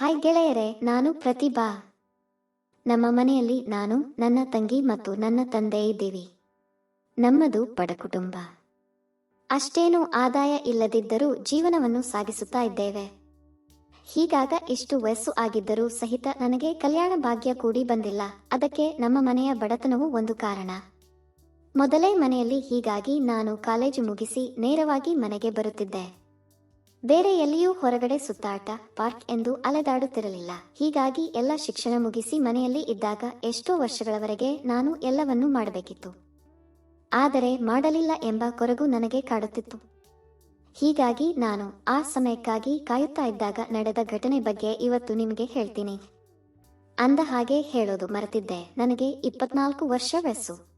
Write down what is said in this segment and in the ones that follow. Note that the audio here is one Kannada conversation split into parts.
ಹಾಯ್ ಗೆಳೆಯರೆ, ನಾನು ಪ್ರತಿಭಾ. ನಮ್ಮ ಮನೆಯಲ್ಲಿ ನಾನು, ನನ್ನ ತಂಗಿ ಮತ್ತು ನನ್ನ ತಂದೆ ಇದ್ದೀವಿ. ನಮ್ಮದು ಬಡ ಕುಟುಂಬ. ಅಷ್ಟೇನೂ ಆದಾಯ ಇಲ್ಲದಿದ್ದರೂ ಜೀವನವನ್ನು ಸಾಗಿಸುತ್ತಾ ಇದ್ದೇವೆ. ಹೀಗಾಗ ಇಷ್ಟು ವಯಸ್ಸು ಆಗಿದ್ದರೂ ಸಹಿತ ನನಗೆ ಕಲ್ಯಾಣ ಭಾಗ್ಯ ಕೂಡಿ ಬಂದಿಲ್ಲ. ಅದಕ್ಕೆ ನಮ್ಮ ಮನೆಯ ಬಡತನವು ಒಂದು ಕಾರಣ. ಮೊದಲೇ ಮನೆಯಲ್ಲಿ ಹೀಗಾಗಿ ನಾನು ಕಾಲೇಜು ಮುಗಿಸಿ ನೇರವಾಗಿ ಮನೆಗೆ ಬರುತ್ತಿದ್ದೆ. ಬೇರೆ ಎಲ್ಲಿಯೂ ಹೊರಗಡೆ ಸುತ್ತಾಟ, ಪಾರ್ಕ್ ಎಂದು ಅಲೆದಾಡುತ್ತಿರಲಿಲ್ಲ. ಹೀಗಾಗಿ ಎಲ್ಲ ಶಿಕ್ಷಣ ಮುಗಿಸಿ ಮನೆಯಲ್ಲಿ ಇದ್ದಾಗ ಎಷ್ಟೋ ವರ್ಷಗಳವರೆಗೆ ನಾನು ಎಲ್ಲವನ್ನೂ ಮಾಡಬೇಕಿತ್ತು. ಆದರೆ ಮಾಡಲಿಲ್ಲ ಎಂಬ ಕೊರಗು ನನಗೆ ಕಾಡುತ್ತಿತ್ತು. ಹೀಗಾಗಿ ನಾನು ಆ ಸಮಯಕ್ಕಾಗಿ ಕಾಯುತ್ತಾ ಇದ್ದಾಗ ನಡೆದ ಘಟನೆ ಬಗ್ಗೆ ಇವತ್ತು ನಿಮಗೆ ಹೇಳ್ತೀನಿ. ಅಂದ ಹಾಗೆ ಹೇಳೋದು ಮರೆತಿದ್ದೆ. ನನಗೆ ಇಪ್ಪತ್ನಾಲ್ಕು ವರ್ಷ ವಯಸ್ಸು.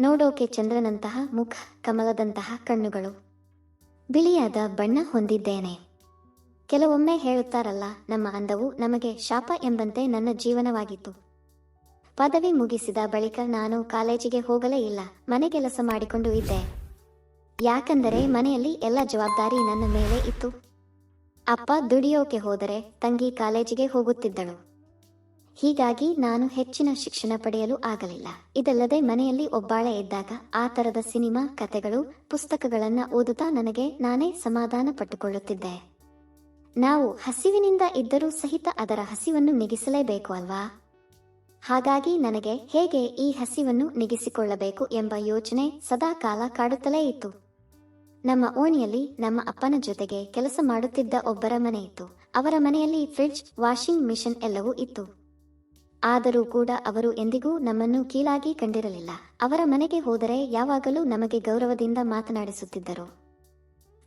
ನೋಡೋಕೆ ಚಂದ್ರನಂತಹ ಮುಖ, ಕಮಲದಂತಹ ಕಣ್ಣುಗಳು. ಬಿಳಿಯಾದ ಬಣ್ಣ ಹೊಂದಿದ್ದೇನೆ. ಕೆಲವೊಮ್ಮೆ ಹೇಳುತ್ತಾರಲ್ಲ, ನಮ್ಮ ಅಂದವು ನಮಗೆ ಶಾಪ ಎಂಬಂತೆ ನನ್ನ ಜೀವನವಾಗಿತ್ತು. ಪದವಿ ಮುಗಿಸಿದ ಬಳಿಕ ನಾನು ಕಾಲೇಜಿಗೆ ಹೋಗಲೇ ಇಲ್ಲ, ಮನೆ ಕೆಲಸ ಮಾಡಿಕೊಂಡು ಇದ್ದೆ. ಯಾಕಂದರೆ ಮನೆಯಲ್ಲಿ ಎಲ್ಲ ಜವಾಬ್ದಾರಿ ನನ್ನ ಮೇಲೆ ಇತ್ತು. ಅಪ್ಪ ದುಡಿಯೋಕೆ ಹೋದರೆ ತಂಗಿ ಕಾಲೇಜಿಗೆ ಹೋಗುತ್ತಿದ್ದಳು. ಹೀಗಾಗಿ ನಾನು ಹೆಚ್ಚಿನ ಶಿಕ್ಷಣ ಪಡೆಯಲು ಆಗಲಿಲ್ಲ. ಇದಲ್ಲದೆ ಮನೆಯಲ್ಲಿ ಒಬ್ಬಾಳೆ ಇದ್ದಾಗ ಆ ತರದ ಸಿನಿಮಾ, ಕತೆಗಳು, ಪುಸ್ತಕಗಳನ್ನ ಓದುತ್ತಾ ನನಗೆ ನಾನೇ ಸಮಾಧಾನ ಪಟ್ಟುಕೊಳ್ಳುತ್ತಿದ್ದೆ. ನಾವು ಹಸಿವಿನಿಂದ ಇದ್ದರೂ ಸಹಿತ ಅದರ ಹಸಿವನ್ನು ನಿಗಿಸಲೇಬೇಕು ಅಲ್ವಾ? ಹಾಗಾಗಿ ನನಗೆ ಹೇಗೆ ಈ ಹಸಿವನ್ನು ನಿಗಿಸಿಕೊಳ್ಳಬೇಕು ಎಂಬ ಯೋಚನೆ ಸದಾ ಕಾಲ ಕಾಡುತ್ತಲೇ ಇತ್ತು. ನಮ್ಮ ಓಣಿಯಲ್ಲಿ ನಮ್ಮ ಅಪ್ಪನ ಜೊತೆಗೆ ಕೆಲಸ ಮಾಡುತ್ತಿದ್ದ ಒಬ್ಬರ ಮನೆ ಇತ್ತು. ಅವರ ಮನೆಯಲ್ಲಿ ಫ್ರಿಡ್ಜ್, ವಾಷಿಂಗ್ ಮಿಷನ್ ಎಲ್ಲವೂ ಇತ್ತು. ಆದರೂ ಕೂಡ ಅವರು ಎಂದಿಗೂ ನಮ್ಮನ್ನು ಕೀಳಾಗಿ ಕಂಡಿರಲಿಲ್ಲ. ಅವರ ಮನೆಗೆ ಹೋದರೆ ಯಾವಾಗಲೂ ನಮಗೆ ಗೌರವದಿಂದ ಮಾತನಾಡಿಸುತ್ತಿದ್ದರು.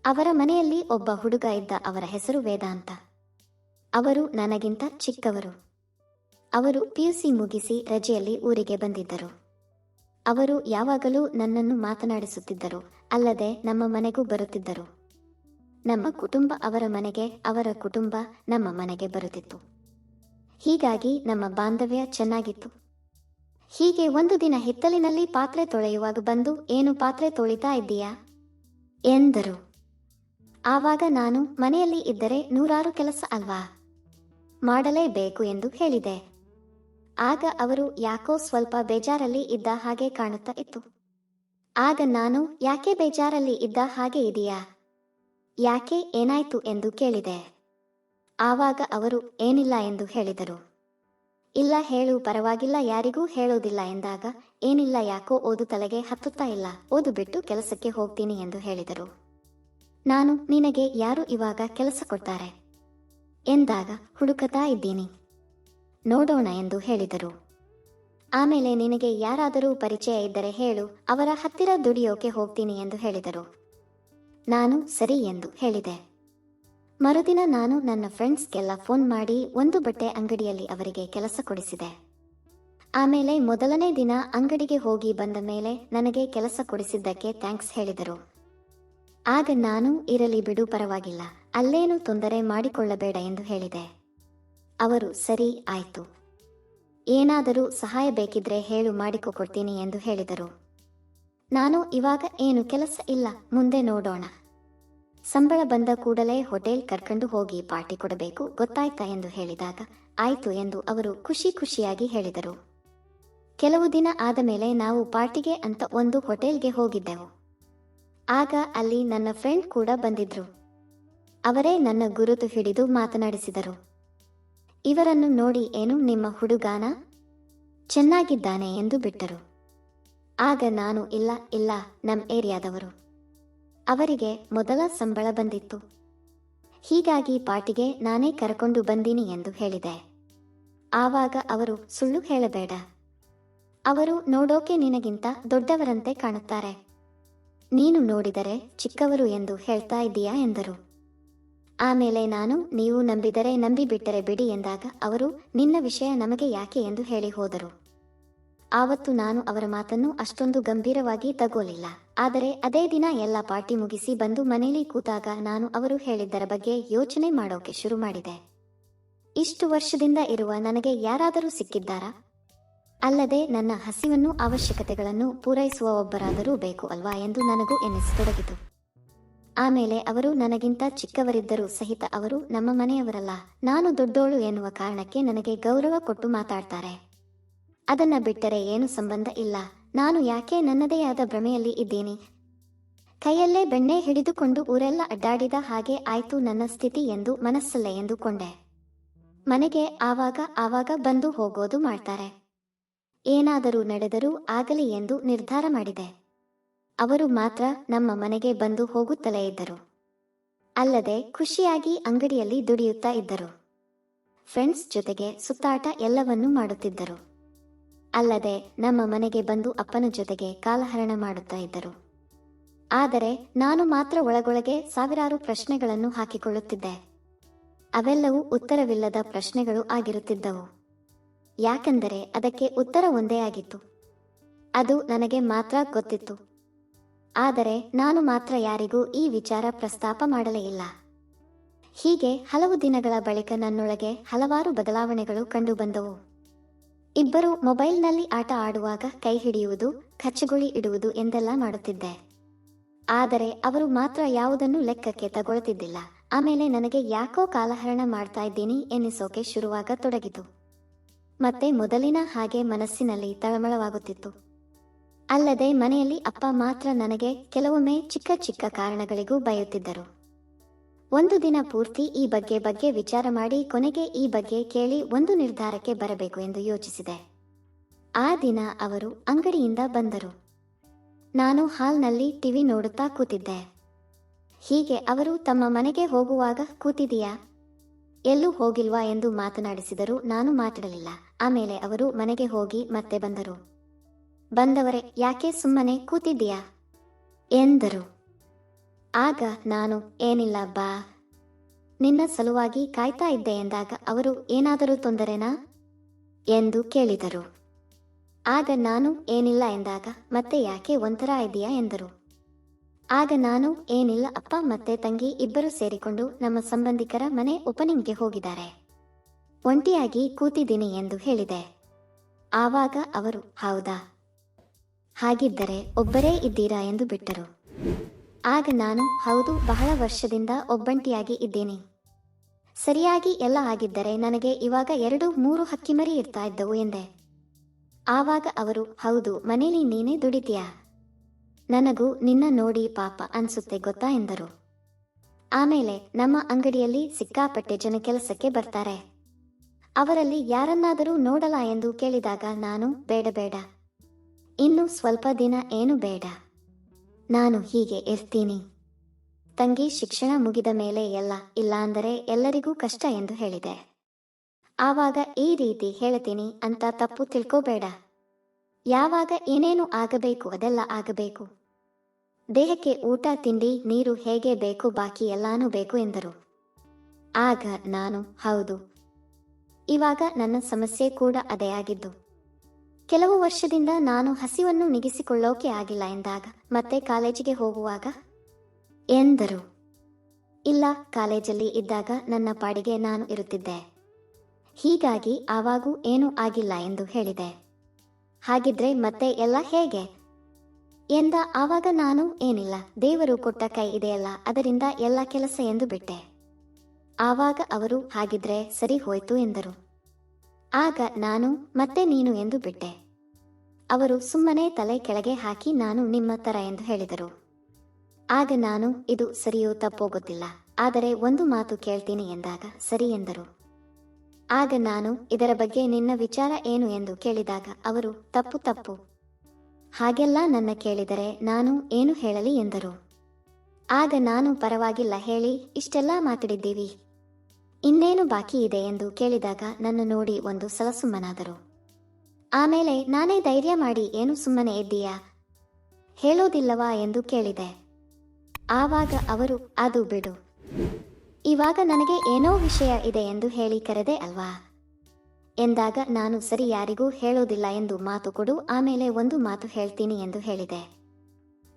ಅವರ ಮನೆಯಲ್ಲಿ ಒಬ್ಬ ಹುಡುಗ ಇದ್ದ ಅವರ ಹೆಸರು ವೇದಾಂತ ಅವರು ನನಗಿಂತ ಚಿಕ್ಕವರು. ಅವರು ಪಿಯುಸಿ ಮುಗಿಸಿ ರಜೆಯಲ್ಲಿ ಊರಿಗೆ ಬಂದಿದ್ದರು. ಅವರು ಯಾವಾಗಲೂ ನನ್ನನ್ನು ಮಾತನಾಡಿಸುತ್ತಿದ್ದರು, ಅಲ್ಲದೆ ನಮ್ಮ ಮನೆಗೂ ಬರುತ್ತಿದ್ದರು. ನಮ್ಮ ಕುಟುಂಬ ಅವರ ಮನೆಗೆ, ಅವರ ಕುಟುಂಬ ನಮ್ಮ ಮನೆಗೆ ಬರುತ್ತಿತ್ತು. ಹೀಗಾಗಿ ನಮ್ಮ ಬಾಂಧವ್ಯ ಚೆನ್ನಾಗಿತ್ತು. ಹೀಗೆ ಒಂದು ದಿನ ಹಿತ್ತಲಿನಲ್ಲಿ ಪಾತ್ರೆ ತೊಳೆಯುವಾಗ ಬಂದು, ಏನು ಪಾತ್ರೆ ತೊಳಿತಾ ಇದ್ದೀಯಾ? ಎಂದರು. ಆವಾಗ ನಾನು, ಮನೆಯಲ್ಲಿ ಇದ್ದರೆ ನೂರಾರು ಕೆಲಸ ಅಲ್ವಾ? ಮಾಡಲೇಬೇಕು ಎಂದು ಹೇಳಿದೆ. ಆಗ ಅವರು ಯಾಕೋ ಸ್ವಲ್ಪ ಬೇಜಾರಲ್ಲಿ ಇದ್ದ ಹಾಗೆ ಕಾಣುತ್ತಾ ಇತ್ತು. ಆಗ ನಾನು, ಯಾಕೆ ಬೇಜಾರಲ್ಲಿ ಇದ್ದ ಹಾಗೆ ಇದೆಯಾ? ಯಾಕೆ ಏನಾಯ್ತು? ಎಂದು ಕೇಳಿದೆ. ಆವಾಗ ಅವರು ಏನಿಲ್ಲ ಎಂದು ಹೇಳಿದರು. ಇಲ್ಲ ಹೇಳು, ಪರವಾಗಿಲ್ಲ, ಯಾರಿಗೂ ಹೇಳೋದಿಲ್ಲ ಎಂದಾಗ, ಏನಿಲ್ಲ ಯಾಕೋ ಓದು ತಲೆಗೆ ಹತ್ತುತ್ತಾ ಇಲ್ಲ ಓದು ಬಿಟ್ಟು ಕೆಲಸಕ್ಕೆ ಹೋಗ್ತೀನಿ ಎಂದು ಹೇಳಿದರು. ನಾನು ನಿನಗೆ ಯಾರು ಇವಾಗ ಕೆಲಸ ಕೊಡ್ತಾರೆ? ಎಂದಾಗ ಹುಡುಕತಾ ಇದ್ದೀನಿ. ನೋಡೋಣ ಎಂದು ಹೇಳಿದರು. ಆಮೇಲೆ ನಿನಗೆ ಯಾರಾದರೂ ಪರಿಚಯ ಇದ್ದರೆ ಹೇಳು, ಅವರ ಹತ್ತಿರ ದುಡಿಯೋಕೆ ಹೋಗ್ತೀನಿ ಎಂದು ಹೇಳಿದರು. ನಾನು ಸರಿ ಎಂದು ಹೇಳಿದೆ. ಮರುದಿನ ನಾನು ನನ್ನ ಫ್ರೆಂಡ್ಸ್ಗೆಲ್ಲ ಫೋನ್ ಮಾಡಿ ಒಂದು ಬಟ್ಟೆ ಅಂಗಡಿಯಲ್ಲಿ ಅವರಿಗೆ ಕೆಲಸ ಕೊಡಿಸಿದೆ. ಆಮೇಲೆ ಮೊದಲನೇ ದಿನ ಅಂಗಡಿಗೆ ಹೋಗಿ ಬಂದ ಮೇಲೆ ನನಗೆ ಕೆಲಸ ಕೊಡಿಸಿದ್ದಕ್ಕೆ ಥ್ಯಾಂಕ್ಸ್ ಹೇಳಿದರು. ಆಗ ನಾನು ಇರಲಿ ಬಿಡು ಪರವಾಗಿಲ್ಲ, ಅಲ್ಲೇನು ತೊಂದರೆ ಮಾಡಿಕೊಳ್ಳಬೇಡ ಎಂದು ಹೇಳಿದೆ. ಅವರು, ಸರಿ, ಆಯ್ತು. ಏನಾದರೂ ಸಹಾಯ ಬೇಕಿದ್ರೆ ಹೇಳು ಮಾಡಿಕೊಡ್ತೀನಿ ಎಂದು ಹೇಳಿದರು. ನಾನು ಇವಾಗ ಏನು ಕೆಲಸ ಇಲ್ಲ, ಮುಂದೆ ನೋಡೋಣ. ಸಂಬಳ ಬಂದ ಕೂಡಲೇ ಹೋಟೆಲ್ ಕರ್ಕೊಂಡು ಹೋಗಿ ಪಾರ್ಟಿ ಕೊಡಬೇಕು, ಗೊತ್ತಾಯ್ತಾ ಎಂದು ಹೇಳಿದಾಗ, ಆಯ್ತು ಎಂದು ಅವರು ಖುಷಿ ಖುಷಿಯಾಗಿ ಹೇಳಿದರು. ಕೆಲವು ದಿನ ಆದ ಮೇಲೆ ನಾವು ಪಾರ್ಟಿಗೆ ಅಂತ ಒಂದು ಹೋಟೆಲ್ಗೆ ಹೋಗಿದ್ದೆವು. ಆಗ ಅಲ್ಲಿ ನನ್ನ ಫ್ರೆಂಡ್ ಕೂಡ ಬಂದಿದ್ರು. ಅವರೇ ನನ್ನ ಗುರುತು ಹಿಡಿದು ಮಾತನಾಡಿಸಿದರು. ಇವರನ್ನು ನೋಡಿ ಏನು ನಿಮ್ಮ ಹುಡುಗಾನ? ಚೆನ್ನಾಗಿದ್ದಾನೆ ಎಂದು ಬಿಟ್ಟರು. ಆಗ ನಾನು, ಇಲ್ಲ ಇಲ್ಲ ನಮ್ಮ ಏರಿಯಾದವರು. ಅವರಿಗೆ ಮೊದಲ ಸಂಬಳ ಬಂದಿತ್ತು. ಹೀಗಾಗಿ ಪಾರ್ಟಿಗೆ ನಾನೇ ಕರಕೊಂಡು ಬಂದೀನಿ ಎಂದು ಹೇಳಿದೆ. ಆವಾಗ ಅವರು ಸುಳ್ಳು ಹೇಳಬೇಡ. ಅವರು ನೋಡೋಕೆ ನಿನಗಿಂತ ದೊಡ್ಡವರಂತೆ ಕಾಣುತ್ತಾರೆ. ನೀನು ನೋಡಿದರೆ ಚಿಕ್ಕವರು ಎಂದು ಹೇಳ್ತಾ ಇದ್ದೀಯಾ ಎಂದರು. ಆಮೇಲೆ ನಾನು ನೀವು ನಂಬಿದರೆ ನಂಬಿ ಬಿಟ್ಟರೆ ಬಿಡಿ ಎಂದಾಗ ಅವರು ನಿನ್ನ ವಿಷಯ ನಮಗೆ ಯಾಕೆ ಎಂದು ಹೇಳಿ ಹೋದರು. ಆವತ್ತು ನಾನು ಅವರ ಮಾತನ್ನು ಅಷ್ಟೊಂದು ಗಂಭೀರವಾಗಿ ತಗೋಲಿಲ್ಲ. ಆದರೆ ಅದೇ ದಿನ ಎಲ್ಲ ಪಾರ್ಟಿ ಮುಗಿಸಿ ಬಂದು ಮನೇಲಿ ಕೂತಾಗ ನಾನು ಅವರು ಹೇಳಿದ್ದರ ಬಗ್ಗೆ ಯೋಚನೆ ಮಾಡೋಕೆ ಶುರು ಮಾಡಿದೆ. ಇಷ್ಟು ವರ್ಷದಿಂದ ಇರುವ ನನಗೆ ಯಾರಾದರೂ ಸಿಕ್ಕಿದ್ದಾರಾ? ಅಲ್ಲದೆ ನನ್ನ ಹಸಿವನ್ನು, ಅವಶ್ಯಕತೆಗಳನ್ನು ಪೂರೈಸುವ ಒಬ್ಬರಾದರೂ ಬೇಕು ಅಲ್ವಾ ಎಂದು ನನಗೂ ಎನಿಸತೊಡಗಿತು. ಆಮೇಲೆ ಅವರು ನನಗಿಂತ ಚಿಕ್ಕವರಿದ್ದರೂ ಸಹಿತ ಅವರು ನಮ್ಮ ಮನೆಯವರಲ್ಲ, ನಾನು ದೊಡ್ಡೋಳು ಎನ್ನುವ ಕಾರಣಕ್ಕೆ ನನಗೆ ಗೌರವ ಕೊಟ್ಟು ಮಾತಾಡ್ತಾರೆ. ಅದನ್ನ ಬಿಟ್ಟರೆ ಏನು ಸಂಬಂಧ ಇಲ್ಲ. ನಾನು ಯಾಕೆ ನನ್ನದೇ ಆದ ಭ್ರಮೆಯಲ್ಲಿ ಇದ್ದೇನೆ? ಕೈಯಲ್ಲೇ ಬೆಣ್ಣೆ ಹಿಡಿದುಕೊಂಡು ಊರೆಲ್ಲ ಅಡ್ಡಾಡಿದ ಹಾಗೆ ಆಯ್ತು ನನ್ನ ಸ್ಥಿತಿ ಎಂದು ಮನಸ್ಸಲ್ಲೇ ಎಂದುಕೊಂಡೆ. ಮನೆಗೆ ಆವಾಗ ಆವಾಗ ಬಂದು ಹೋಗೋದು ಮಾಡ್ತಾರೆ. ಏನಾದರೂ ನಡೆದರೂ ಆಗಲಿ ಎಂದು ನಿರ್ಧಾರ ಮಾಡಿದೆ. ಅವರು ಮಾತ್ರ ನಮ್ಮ ಮನೆಗೆ ಬಂದು ಹೋಗುತ್ತಲೇ ಇದ್ದರು. ಅಲ್ಲದೆ ಖುಷಿಯಾಗಿ ಅಂಗಡಿಯಲ್ಲಿ ದುಡಿಯುತ್ತಾ ಇದ್ದರು. ಫ್ರೆಂಡ್ಸ್ ಜೊತೆಗೆ ಸುತ್ತಾಟ ಎಲ್ಲವನ್ನೂ ಮಾಡುತ್ತಿದ್ದರು. ಅಲ್ಲದೆ ನಮ್ಮ ಮನೆಗೆ ಬಂದು ಅಪ್ಪನ ಜೊತೆಗೆ ಕಾಲಹರಣ ಮಾಡುತ್ತಾ ಇದ್ದರು. ಆದರೆ ನಾನು ಮಾತ್ರ ಒಳಗೊಳಗೆ ಸಾವಿರಾರು ಪ್ರಶ್ನೆಗಳನ್ನು ಹಾಕಿಕೊಳ್ಳುತ್ತಿದ್ದೆ. ಅವೆಲ್ಲವೂ ಉತ್ತರವಿಲ್ಲದ ಪ್ರಶ್ನೆಗಳು ಆಗಿರುತ್ತಿದ್ದವು. ಯಾಕೆಂದರೆ ಅದಕ್ಕೆ ಉತ್ತರ ಒಂದೇ ಆಗಿತ್ತು. ಅದು ನನಗೆ ಮಾತ್ರ ಗೊತ್ತಿತ್ತು. ಆದರೆ ನಾನು ಮಾತ್ರ ಯಾರಿಗೂ ಈ ವಿಚಾರ ಪ್ರಸ್ತಾಪ ಮಾಡಲೇ ಇಲ್ಲ. ಹೀಗೆ ಹಲವು ದಿನಗಳ ಬಳಿಕ ನನ್ನೊಳಗೆ ಹಲವಾರು ಬದಲಾವಣೆಗಳು ಕಂಡುಬಂದವು. ಇಬ್ಬರು ಮೊಬೈಲ್ನಲ್ಲಿ ಆಟ ಆಡುವಾಗ ಕೈ ಹಿಡಿಯುವುದು ಕಚ್ಚಗುಳಿ ಇಡುವುದು ಎಂದೆಲ್ಲ ಮಾಡುತ್ತಿದ್ದೆ. ಆದರೆ ಅವರು ಮಾತ್ರ ಯಾವುದನ್ನು ಲೆಕ್ಕಕ್ಕೆ ತಗೊಳ್ತಿದ್ದಿಲ್ಲ. ಆಮೇಲೆ ನನಗೆ ಯಾಕೋ ಕಾಲಹರಣ ಮಾಡ್ತಾ ಇದ್ದೀನಿ ಎನ್ನಿಸೋಕೆ ಶುರುವಾಗ ತೊಡಗಿತು. ಮತ್ತೆ ಮೊದಲಿನ ಹಾಗೆ ಮನಸ್ಸಿನಲ್ಲಿ ತಳಮಳವಾಗುತ್ತಿತ್ತು. ಅಲ್ಲದೆ ಮನೆಯಲ್ಲಿ ಅಪ್ಪ ಮಾತ್ರ ನನಗೆ ಕೆಲವೊಮ್ಮೆ ಚಿಕ್ಕ ಚಿಕ್ಕ ಕಾರಣಗಳಿಗೂ ಬೈಯುತ್ತಿದ್ದರು. ಒಂದು ದಿನ ಪೂರ್ತಿ ಈ ಬಗ್ಗೆ ಬಗ್ಗೆ ವಿಚಾರ ಮಾಡಿ ಕೊನೆಗೆ ಈ ಬಗ್ಗೆ ಕೇಳಿ ಒಂದು ನಿರ್ಧಾರಕ್ಕೆ ಬರಬೇಕು ಎಂದು ಯೋಚಿಸಿದೆ. ಆ ದಿನ ಅವರು ಅಂಗಡಿಯಿಂದ ಬಂದರು. ನಾನು ಹಾಲ್ನಲ್ಲಿ ಟಿವಿ ನೋಡುತ್ತಾ ಕೂತಿದ್ದೆ. ಹೀಗೆ ಅವರು ತಮ್ಮ ಮನೆಗೆ ಹೋಗುವಾಗ ಕೂತಿದೀಯಾ ಎಲ್ಲೂ ಹೋಗಿಲ್ವಾ ಎಂದು ಮಾತನಾಡಿಸಿದರು ನಾನು ಮಾತಾಡಲಿಲ್ಲ. ಆಮೇಲೆ ಅವರು ಮನೆಗೆ ಹೋಗಿ ಮತ್ತೆ ಬಂದರು. ಬಂದವರೇ, ಯಾಕೆ ಸುಮ್ಮನೆ ಕೂತಿದ್ದೀಯಾ? ಎಂದರು. ಆಗ ನಾನು, ಏನಿಲ್ಲ ಬಾ ನಿನ್ನ ಸಲುವಾಗಿ ಕಾಯ್ತಾ ಇದ್ದೆ ಎಂದಾಗ ಅವರು, ಏನಾದರೂ ತೊಂದರೆನಾ? ಎಂದು ಕೇಳಿದರು. ಆಗ ನಾನು, ಏನಿಲ್ಲ ಎಂದಾಗ, ಮತ್ತೆ ಯಾಕೆ ಒಂಥರ ಇದೆಯಾ ಎಂದರು. ಆಗ ನಾನು, ಏನಿಲ್ಲ ಅಪ್ಪ ಮತ್ತೆ ತಂಗಿ ಇಬ್ಬರು ಸೇರಿಕೊಂಡು ನಮ್ಮ ಸಂಬಂಧಿಕರ ಮನೆ ಓಪನಿಂಗ್ಗೆ ಹೋಗಿದ್ದಾರೆ. ಒಂಟಿಯಾಗಿ ಕೂತಿದ್ದೀನಿ ಎಂದು ಹೇಳಿದೆ. ಆವಾಗ ಅವರು, ಹೌದಾ? ಹಾಗಿದ್ದರೆ ಒಬ್ಬರೇ ಇದ್ದೀರಾ ಎಂದು ಬಿಟ್ಟರು. ಆಗ ನಾನು, ಹೌದು, ಬಹಳ ವರ್ಷದಿಂದ ಒಬ್ಬಂಟಿಯಾಗಿ ಇದ್ದೇನೆ. ಸರಿಯಾಗಿ ಎಲ್ಲ ಆಗಿದ್ದರೆ ನನಗೆ ಇವಾಗ ಎರಡು ಮೂರು ಹಕ್ಕಿಮರಿ ಇರ್ತಾ ಇದ್ದವು ಎಂದೆ. ಆವಾಗ ಅವರು, ಹೌದು ಮನೇಲಿ ನೀನೇ ದುಡಿತೀಯಾ? ನನಗೂ ನಿನ್ನ ನೋಡಿ ಪಾಪ ಅನ್ಸುತ್ತೆ ಗೊತ್ತಾ ಎಂದರು. ಆಮೇಲೆ ನಮ್ಮ ಅಂಗಡಿಯಲ್ಲಿ ಸಿಕ್ಕಾಪಟ್ಟೆ ಜನ ಕೆಲಸಕ್ಕೆ ಬರ್ತಾರೆ. ಅವರಲ್ಲಿ ಯಾರನ್ನಾದರೂ ನೋಡಲ ಎಂದು ಕೇಳಿದಾಗ ನಾನು, ಬೇಡ ಬೇಡ. ಇನ್ನು ಸ್ವಲ್ಪ ದಿನ ಏನು ಬೇಡ. ನಾನು ಹೀಗೆ ಇರ್ತೀನಿ ತಂಗಿ ಶಿಕ್ಷಣ ಮುಗಿದ ಮೇಲೆ ಎಲ್ಲ ಇಲ್ಲ ಅಂದರೆ ಎಲ್ಲರಿಗೂ ಕಷ್ಟ ಎಂದು ಹೇಳಿದೆ. ಆವಾಗ ಈ ರೀತಿ ಹೇಳ್ತೀನಿ ಅಂತ ತಪ್ಪು ತಿಳ್ಕೋಬೇಡ. ಯಾವಾಗ ಏನೇನು ಆಗಬೇಕು ಅದೆಲ್ಲ ಆಗಬೇಕು. ದೇಹಕ್ಕೆ ಊಟ, ತಿಂಡಿ, ನೀರು ಹೇಗೆ ಬೇಕು ಬಾಕಿ ಎಲ್ಲಾನು ಬೇಕು ಎಂದರು. ಆಗ ನಾನು ಹೌದು. ಇವಾಗ ನನ್ನ ಸಮಸ್ಯೆ ಕೂಡ ಅದೇ ಆಗಿದ್ದು. ಕೆಲವು ವರ್ಷದಿಂದ ನಾನು ಹಸಿವನ್ನು ನಿಗಿಸಿಕೊಳ್ಳೋಕೆ ಆಗಿಲ್ಲ ಎಂದಾಗ ಮತ್ತೆ ಕಾಲೇಜಿಗೆ ಹೋಗುವಾಗ? ಎಂದರು. ಇಲ್ಲ, ಕಾಲೇಜಲ್ಲಿ ಇದ್ದಾಗ ನನ್ನ ಪಾಡಿಗೆ ನಾನು ಇರುತ್ತಿದ್ದೆ. ಹೀಗಾಗಿ ಆವಾಗೂ ಏನೂ ಆಗಿಲ್ಲ ಎಂದು ಹೇಳಿದೆ. ಹಾಗಿದ್ರೆ ಮತ್ತೆ ಎಲ್ಲ ಹೇಗೆ? ಎಂದ ಆವಾಗ ನಾನು ಏನಿಲ್ಲ, ದೇವರು ಕೊಟ್ಟ ಕೈ ಇದೆಯಲ್ಲ, ಅದರಿಂದ ಎಲ್ಲ ಕೆಲಸ ಎಂದು ಬಿಟ್ಟೆ. ಆವಾಗ ಅವರು ಹಾಗಿದ್ರೆ ಸರಿ ಹೋಯ್ತು ಎಂದರು. ಆಗ ನಾನು ಮತ್ತೆ ನೀನು ಎಂದು ಬಿಟ್ಟೆ. ಅವರು ಸುಮ್ಮನೆ ತಲೆ ಕೆಳಗೆ ಹಾಕಿ ನಾನು ನಿಮ್ಮ ತರ ಎಂದು ಹೇಳಿದರು. ಆಗ ನಾನು, ಇದು ಸರಿಯೋ ತಪ್ಪೋ ಗೊತ್ತಿಲ್ಲ, ಆದರೆ ಒಂದು ಮಾತು ಕೇಳ್ತೀನಿ ಎಂದಾಗ ಸರಿ ಎಂದರು. ಆಗ ನಾನು, ಇದರ ಬಗ್ಗೆ ನಿನ್ನ ವಿಚಾರ ಏನು ಎಂದು ಕೇಳಿದಾಗ ಅವರು, ತಪ್ಪು ತಪ್ಪು. ಹಾಗೆಲ್ಲ ನನ್ನ ಕೇಳಿದರೆ ನಾನು ಏನು ಹೇಳಲಿ ಎಂದರು. ಆಗ ನಾನು ಪರವಾಗಿಲ್ಲ, ಹೇಳಿ, ಇಷ್ಟೆಲ್ಲ ಮಾತಾಡಿದ್ದೀವಿ. ಇನ್ನೇನು ಬಾಕಿ ಇದೆ ಎಂದು ಕೇಳಿದಾಗ ನನ್ನ ನೋಡಿ ಒಂದು ಸಲ ಸುಮ್ಮನಾದರು ಆಮೇಲೆ ನಾನೇ ಧೈರ್ಯ ಮಾಡಿ ಏನು ಸುಮ್ಮನೆ ಇದ್ದೀಯಾ? ಹೇಳೋದಿಲ್ಲವಾ ಎಂದು ಕೇಳಿದೆ. ಆವಾಗ ಅವರು, ಅದು ಬಿಡು. ಇವಾಗ ನನಗೆ ಏನೋ ವಿಷಯ ಇದೆ ಎಂದು ಹೇಳಿ ಕರೆದೆ ಅಲ್ವಾ? ಎಂದಾಗ ನಾನು ಸರಿ ಯಾರಿಗೂ ಹೇಳೋದಿಲ್ಲ ಎಂದು ಮಾತು ಕೊಡು, ಆಮೇಲೆ ಒಂದು ಮಾತು ಹೇಳ್ತೀನಿ ಎಂದು ಹೇಳಿದೆ.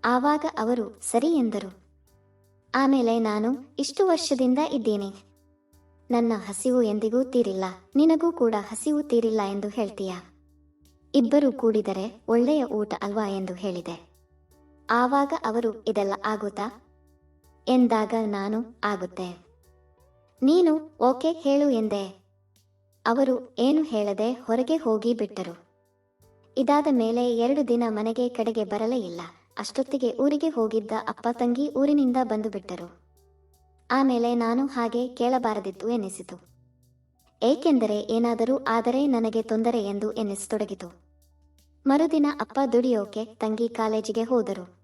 ಆವಾಗ ಅವರು, ಸರಿ ಎಂದರು. ಆಮೇಲೆ ನಾನು, ಇಷ್ಟು ವರ್ಷದಿಂದ ಇದ್ದೀನಿ. ನನ್ನ ಹಸಿವು ಎಂದಿಗೂ ತೀರಿಲ್ಲ. ನಿನಗೂ ಕೂಡ ಹಸಿವು ತೀರಿಲ್ಲ ಎಂದು ಹೇಳ್ತೀಯಾ? ಇಬ್ಬರು ಕೂಡಿದರೆ ಒಳ್ಳೆಯ ಊಟ ಅಲ್ವಾ ಎಂದು ಹೇಳಿದೆ. ಆವಾಗ ಅವರು, ಇದೆಲ್ಲ ಆಗುತ್ತಾ? ಎಂದಾಗ ನಾನು, ಆಗುತ್ತೆ. ನೀನು, ಓಕೆ ಹೇಳು ಎಂದೆ. ಅವರು, ಏನು ಹೇಳದೆ ಹೊರಗೆ ಹೋಗಿ ಬಿಟ್ಟರು. ಇದಾದ ಮೇಲೆ ಎರಡು ದಿನ ಮನೆಗೆ ಕಡೆಗೆ ಬರಲೇ ಇಲ್ಲ. ಅಷ್ಟೊತ್ತಿಗೆ ಊರಿಗೆ ಹೋಗಿದ್ದ ಅಪ್ಪ ತಂಗಿ ಊರಿನಿಂದ ಬಂದು ಬಿಟ್ಟರು. ಆಮೇಲೆ ನಾನು ಹಾಗೆ ಕೇಳಬಾರದಿತ್ತು ಎನ್ನಿಸಿತು. ಏಕೆಂದರೆ ಏನಾದರೂ ಆದರೆ ನನಗೆ ತೊಂದರೆ ಎಂದು ಎನ್ನಿಸತೊಡಗಿತು. ಮರುದಿನ ಅಪ್ಪ ದುಡಿಯೋಕೆ ತಂಗಿ ಕಾಲೇಜಿಗೆ ಹೋದರು.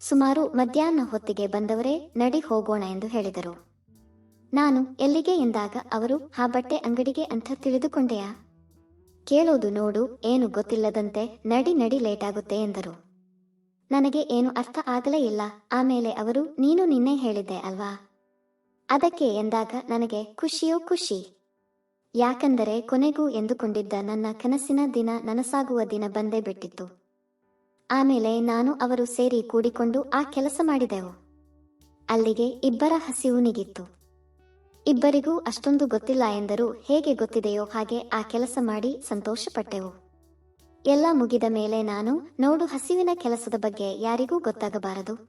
ಸುಮಾರು ಮಧ್ಯಾಹ್ನ ಹೊತ್ತಿಗೆ ಬಂದವರೇ ನಡಿ ಹೋಗೋಣ ಎಂದು ಹೇಳಿದರು. ನಾನು ಎಲ್ಲಿಗೆ ಎಂದಾಗ ಅವರು, ಆ ಬಟ್ಟೆ ಅಂಗಡಿಗೆ ಅಂತ ತಿಳಿದುಕೊಂಡೆಯಾ? ಕೇಳೋದು ನೋಡು, ಏನು ಗೊತ್ತಿಲ್ಲದಂತೆ ನಡಿ ನಡಿ ಲೇಟ್ ಆಗುತ್ತೆ ಎಂದರು. ನನಗೆ ಏನು ಅರ್ಥ ಆಗಲೇ ಇಲ್ಲ. ಆಮೇಲೆ ಅವರು, ನೀನು ನಿನ್ನೆ ಹೇಳಿದ್ದೆ ಅಲ್ವಾ? ಅದಕ್ಕೆ ಎಂದಾಗ ನನಗೆ ಖುಷಿಯೋ ಖುಷಿ. ಯಾಕಂದರೆ ಕೊನೆಗೂ ಎಂದುಕೊಂಡಿದ್ದ ನನ್ನ ಕನಸಿನ ದಿನ ನನಸಾಗುವ ದಿನ ಬಂದೇ ಬಿಟ್ಟಿತ್ತು. ಆಮೇಲೆ ನಾನು ಅವರು ಸೇರಿ ಕೂಡಿಕೊಂಡು ಆ ಕೆಲಸ ಮಾಡಿದೆವು. ಅಲ್ಲಿಗೆ ಇಬ್ಬರ ಹಸಿವು ನಿಗಿತ್ತು. ಇಬ್ಬರಿಗೂ ಅಷ್ಟೊಂದು ಗೊತ್ತಿಲ್ಲ ಎಂದರೂ ಹೇಗೆ ಗೊತ್ತಿದೆಯೋ ಹಾಗೆ ಆ ಕೆಲಸ ಮಾಡಿ ಸಂತೋಷಪಟ್ಟೆವು. ಎಲ್ಲ ಮುಗಿದ ಮೇಲೆ ನಾನು ನೋಡು ಹಸಿವಿನ ಕೆಲಸದ ಬಗ್ಗೆ ಯಾರಿಗೂ ಗೊತ್ತಾಗಬಾರದು.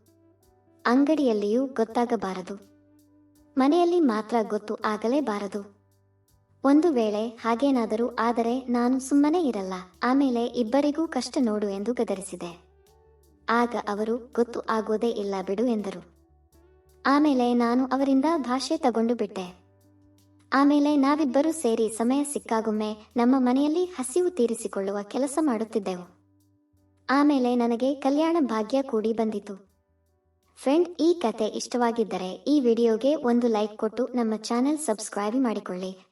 ಅಂಗಡಿಯಲ್ಲಿಯೂ ಗೊತ್ತಾಗಬಾರದು. ಮನೆಯಲ್ಲಿ ಮಾತ್ರ ಗೊತ್ತು ಆಗಲೇಬಾರದು. ಒಂದು ವೇಳೆ ಹಾಗೇನಾದರೂ ಆದರೆ ನಾನು ಸುಮ್ಮನೆ ಇರಲ್ಲ. ಆಮೇಲೆ ಇಬ್ಬರಿಗೂ ಕಷ್ಟ ನೋಡು ಎಂದು ಗದರಿಸಿದೆ. ಆಗ ಅವರು, ಗೊತ್ತು ಆಗೋದೇ ಇಲ್ಲ ಬಿಡು ಎಂದರು. ಆಮೇಲೆ ನಾನು ಅವರಿಂದ ಭಾಷೆ ತಗೊಂಡು ಬಿಟ್ಟೆ. ಆಮೇಲೆ ನಾವಿಬ್ಬರೂ ಸೇರಿ ಸಮಯ ಸಿಕ್ಕಾಗೊಮ್ಮೆ ನಮ್ಮ ಮನೆಯಲ್ಲಿ ಹಸಿವು ತೀರಿಸಿಕೊಳ್ಳುವ ಕೆಲಸ ಮಾಡುತ್ತಿದ್ದೆವು. ಆಮೇಲೆ ನನಗೆ ಕಲ್ಯಾಣ ಭಾಗ್ಯ ಕೂಡಿ ಬಂದಿತು. ಫ್ರೆಂಡ್, ಈ ಕತೆ ಇಷ್ಟವಾಗಿದ್ದರೆ ಈ ವಿಡಿಯೋಗೆ ಒಂದು ಲೈಕ್ ಕೊಟ್ಟು ನಮ್ಮ ಚಾನೆಲ್ ಸಬ್ಸ್ಕ್ರೈಬ್ ಮಾಡಿಕೊಳ್ಳಿ.